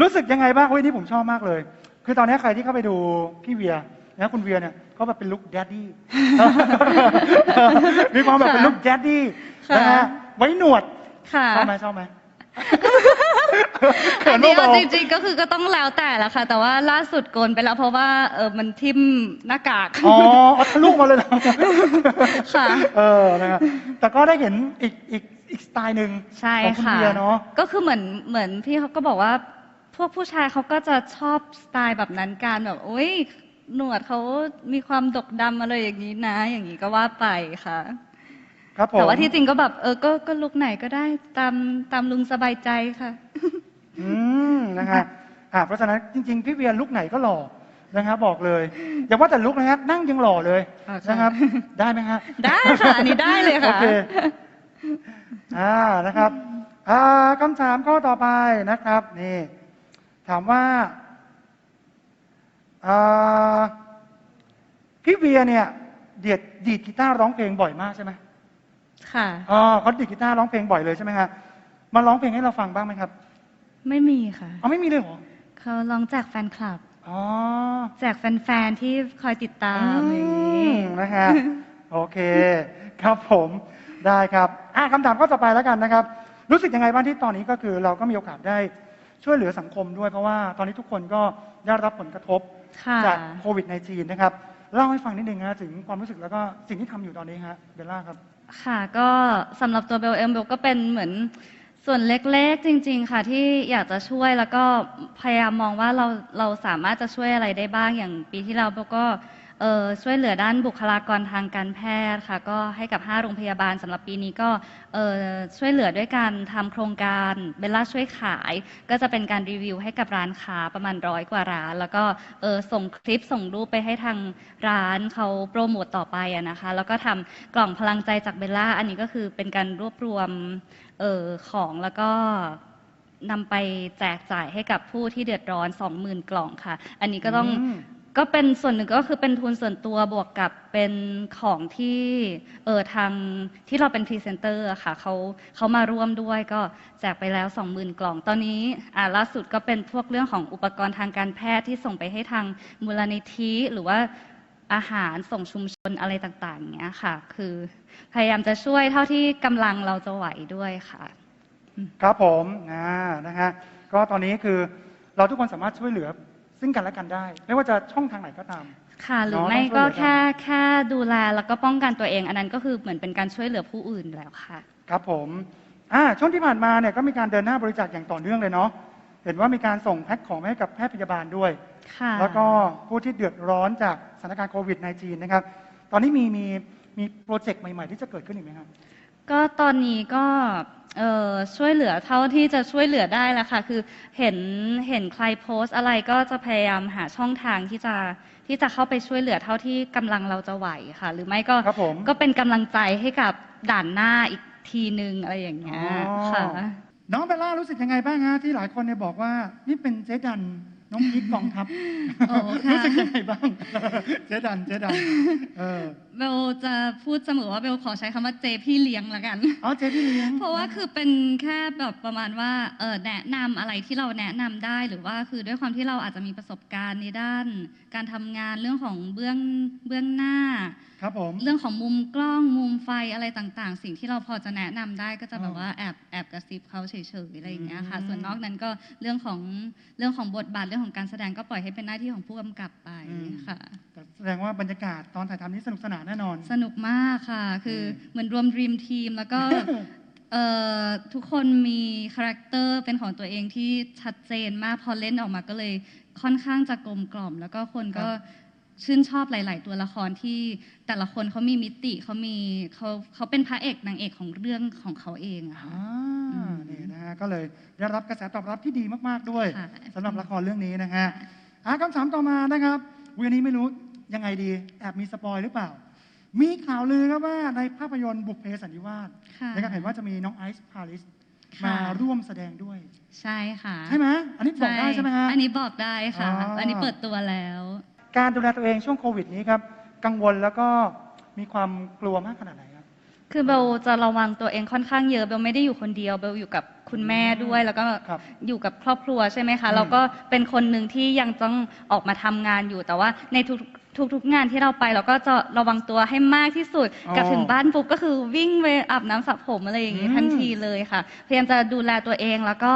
รู้สึกยังไงบ้างเฮ้ยนี่ผมชอบมากเลย คือตอนนี้ใครที่เข้าไปดูพี่เวียนะคุณเวียเนี่ยเขาแบบเป็นลุคแดดดี้ มีความแบบเป็นลุคแดดดี้ค่ะนะฮะไว้หนวดค่ะ ชอบไหมชอบไหมเขิอันนนี้เบาเอาๆจริงๆก็คือก็ต้องแล้วแต่ละค่ะ แต่ว่าล่าสุดโกนไปแล้วเพราะว่าเออมันทิ่มหน้ากาก อ๋อเอาทะลุมาเลยเหรอค่ะ เออนะครับแต่ก็ได้เห็นอีกอีกอีกสไตล์หนึ่งใช่ของคุณค่ะเวียเนาะ ก็คือเหมือนเหมือนพี่เขาก็บอกว่า พวกผู้ชายเขาก็จะชอบสไตล์แบบนั้นการแบบโอ้ยหนวดเขามีความดกดำอะไรอย่างนี้นะ อย่างนี้ก็ว่าไปค่ะ ครับผมแต่ว่าที่จริงก็แบบเออก็ก็ลุกไหนก็ได้ตามตามลุงสบายใจค่ะ อืมนะฮะอ่าเพราะฉะนั้นจริง ๆ พี่เวียลุกไหนก็หล่อนะครับบอกเลยอย่าว่าแต่ลุกนะครับนั่งยังหล่อเลยอ่าใช่ นะครับ ได้ไหมฮะ ได้ค่ะ อันนี้ได้เลยโอค่ะ เค อ่า นะครับ อ่าคำถามข้อต่อไปนะครับ นี่ ถามว่าอ่าพี่เวียเนี่ยเดียดดีดกีตาร์ร้องเพลงบ่อยมากใช่ไหมค่ะอ๋อเขาดีดกีตาร์ร้องเพลงบ่อยเลยใช่ไหมฮะมาร้องเพลงให้เราฟังบ้างไหมครับ ไม่มีค่ะอ๋อไม่มีเลยเหรอเขาร้องแจกแฟนคลับอ๋อแจกแฟนๆที่คอยติดตามอย่างนี้อืมนะฮะโอเค ครับผมได้ครับอะคำถามข้อต่อไปแล้วกันนะครับ รู้สึกยังไงบ้างที่ตอนนี้ก็คือเราก็มีโอกาสได้ ช่วยเหลือสังคมด้วยเพราะว่าตอนนี้ทุกคนก็ได้รับผลกระทบค่ะ จากโควิด -19 นะครับ เล่าให้ฟังนิดนึงนะถึงความรู้สึกแล้วก็สิ่งที่ทำอยู่ตอนนี้ฮะเบลล่าครับ ค่ะก็สำหรับตัวเบลเองเบลก็เป็นเหมือนส่วนเล็กๆ จริง ๆ ค่ะที่อยากจะช่วยแล้วก็พยายามมองว่าเราเราสามารถจะช่วยอะไรได้บ้างอย่างปีที่แล้วเบลก็เอ่อ ช่วยเหลือด้านบุคลากรทางการแพทย์ค่ะ ก็ให้กับ 5 โรงพยาบาลสำหรับปีนี้ก็เออช่วยเหลือด้วยการทำโครงการเบลล่าช่วยขาย ก็จะเป็นการรีวิวให้กับร้านค้าประมาณร้อยกว่าร้าน แล้วก็เออส่งคลิปส่งรูปไปให้ทางร้านเขาโปรโมตต่อไปอะนะคะ แล้วก็ทำกล่องพลังใจจากเบลล่าอันนี้ก็คือเป็นการรวบรวมเออของแล้วก็นำไปแจกจ่ายให้กับผู้ที่เดือดร้อน 20,000 กล่องค่ะ อันนี้ก็ต้อง ก็เป็นส่วนหนึ่งก็คือเป็นทุนส่วนตัวบวกกับเป็นของที่เออทางที่เราเป็นพรีเซนเตอร์ค่ะเขาเขามาร่วมด้วยก็แจกไปแล้ว 20,000 กล่องตอนนี้อ่าล่าสุดก็เป็นพวกเรื่องของอุปกรณ์ทางการแพทย์ที่ส่งไปให้ทางมูลนิธิหรือว่าอาหารส่งชุมชนอะไรต่างๆอย่างเงี้ยค่ะ คือพยายามจะช่วยเท่าที่กำลังเราจะไหวด้วยค่ะ ครับผมนะฮะก็ตอนนี้คือเราทุกคนสามารถช่วยเหลือ ซึ่งกันและกันได้ ไม่ว่าจะช่องทางไหนก็ตาม ค่ะ หรือเนาะไม่ต้องช่วยเหลืก็อกันแค่แค่ดูแลแล้วก็ป้องกันตัวเอง อันนั้นก็คือเหมือนเป็นการช่วยเหลือผู้อื่นแล้วค่ะ ครับผมอ่าช่วงที่ผ่านมาเนี่ยก็มีการเดินหน้าบริจาคอย่างต่อเนื่องเลยเนาะเห็นว่ามีการส่งแพ็คของไปให้กับแพทย์พยาบาลด้วยค่ะแล้วก็ผู้ที่เดือดร้อนจากสถานการณ์โควิด -19 นะครับ ตอนนี้มีมีมีโปรเจกต์ใหม่ ๆ ที่จะเกิดขึ้นอีกไหมครับ ก็ตอนนี้ก็ เอ่อช่วยเหลือเท่าที่จะช่วยเหลือได้แล้วค่ะ คือเห็นเห็นใครโพสต์อะไรก็จะพยายามหาช่องทางที่จะที่จะเข้าไปช่วยเหลือเท่าที่กำลังเราจะไหวค่ะ หรือไม่ก็ครับผมก็เป็นกำลังใจให้กับด่านหน้าอีกทีนึงอะไรอย่างเงี้ยอ๋อค่ะ น้องเบลล่ารู้สึกยังไงบ้างฮะที่หลายคนเนี่ยบอกว่า นี่เป็นเจ๊ดันน้องพีกกองทัพโอ้ค่ะรู้สึกยังไงบ้าง เจ๊ดันเจ๊ดันเออ เบลจะพูดเสมอว่าเบลขอใช้คำว่าเจพี่เลี้ยงละกัน อ๋อเจ๊พี่เลี้ยง เพราะว่าคือเป็นแค่แบบประมาณว่าเออแนะนำอะไรที่เราแนะนำได้หรือว่าคือด้วยความที่เราอาจจะมีประสบการณ์ในด้าน การทำงานเรื่องของเบื้องเบื้องหน้า ครับผม เรื่องของมุมกล้องมุมไฟอะไรต่างๆ สิ่งที่เราพอจะแนะนำได้ก็จะอ๋อแบบว่าแอบแอบกระซิบเขาเฉยๆอะไรอย่างเงี้ยค่ะ อืม ส่วนนอกนั้นก็เรื่องของเรื่องของบทบาทเรื่องของการแสดงก็ปล่อยให้เป็นหน้าที่ของผู้กำกับไปค่ะ แต่แสดงว่าบรรยากาศตอนถ่ายทำนี้สนุกสนานแน่นอน สนุกมากค่ะ คือเหมือนรวมด e ีมทีมแล้วก็เอ่อทุกคนมีคาแรคเตอร์เป็นของตัวเองที่ชัดเจนมากพอเล่นออกมาก็เลยค่อนข้างจะกลมกล่อม แล้วก็คนก็ครับชื่นชอบหลาย ๆ ตัวละครที่แต่ละคนเขามีมิติเขามีเขาเขาเป็นพระเอกนางเอกของเรื่องของเขาเองอะอ่าค่ะอืมนี่นะฮะก็เลยได้รับกระแสตอบรับที่ดีมากๆด้วยค่ะ สำหรับละครเรื่องนี้นะฮะอะคำถามต่อมานะครับวันนี้ไม่รู้ ยังไงดี แอบมีสปอยหรือเปล่า มีข่าวลือครับว่าในภาพยนตร์บุพเพสันนิวาสค่ะนะครับเห็นว่าจะมีน้องไอซ์พาริสค่ะ มาร่วมแสดงด้วย ใช่ค่ะใช่ไหมอันนี้บอกได้ใช่ไหมฮะ อันนี้บอกได้ค่ะ อ๋ออั อันนี้เปิดตัวแล้ว การดูแลตัวเองช่วงโควิดนี้ครับ กังวลแล้วก็มีความกลัวมากขนาดไหนครับ คือเบลจะระวังตัวเองค่อนข้างเยอะเบลไม่ได้อยู่คนเดียวเบลอยู่กับคุณแม่ด้วย แล้วก็ครับอยู่กับครอบครัวใช่ไหมคะอืมเราก็เป็นคนหนึ่งที่ยังต้องออกมาทำงานอยู่แต่ว่าในทุก ทุกๆงานที่เราไปเราก็จะระวังตัวให้มากที่สุดอ๋อกลับถึงบ้านปุ๊บก็คือวิ่งไปอาบน้ำสระผมอะไรอย่างงี้อืม ทันทีเลยค่ะ พยายามจะดูแลตัวเองแล้วก็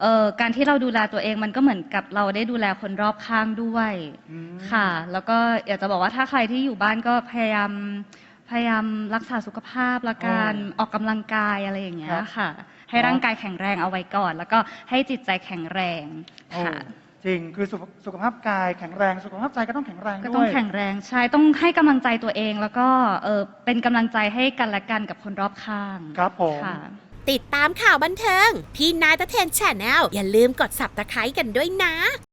เอ่อการที่เราดูแลตัวเองมันก็เหมือนกับเราได้ดูแลคนรอบข้างด้วยอืมค่ะ แล้วก็อยากจะบอกว่าถ้าใครที่อยู่บ้านก็พยายามพยายามรักษาสุขภาพละกันอ๋อออกกำลังกายอะไรอย่างเงี้ยครับ ค่ะ ให้ร่างกายแข็งแรงเอาไว้ก่อน แล้วก็ให้จิตใจแข็งแรงโอ้ค่ะ จริงคือสุขสุขภาพกายแข็งแรง สุขภาพใจก็ต้องแข็งแรงก็ด้วยต้องแข็งแรงใช่ต้องให้กำลังใจตัวเอง แล้วก็เออเป็นกำลังใจให้กันและกันกับคนรอบข้างครับผม ค่ะ ติดตามข่าวบันเทิงที่นายตะเทนแชนแนลอย่าลืมกด subscribe กันด้วยนะ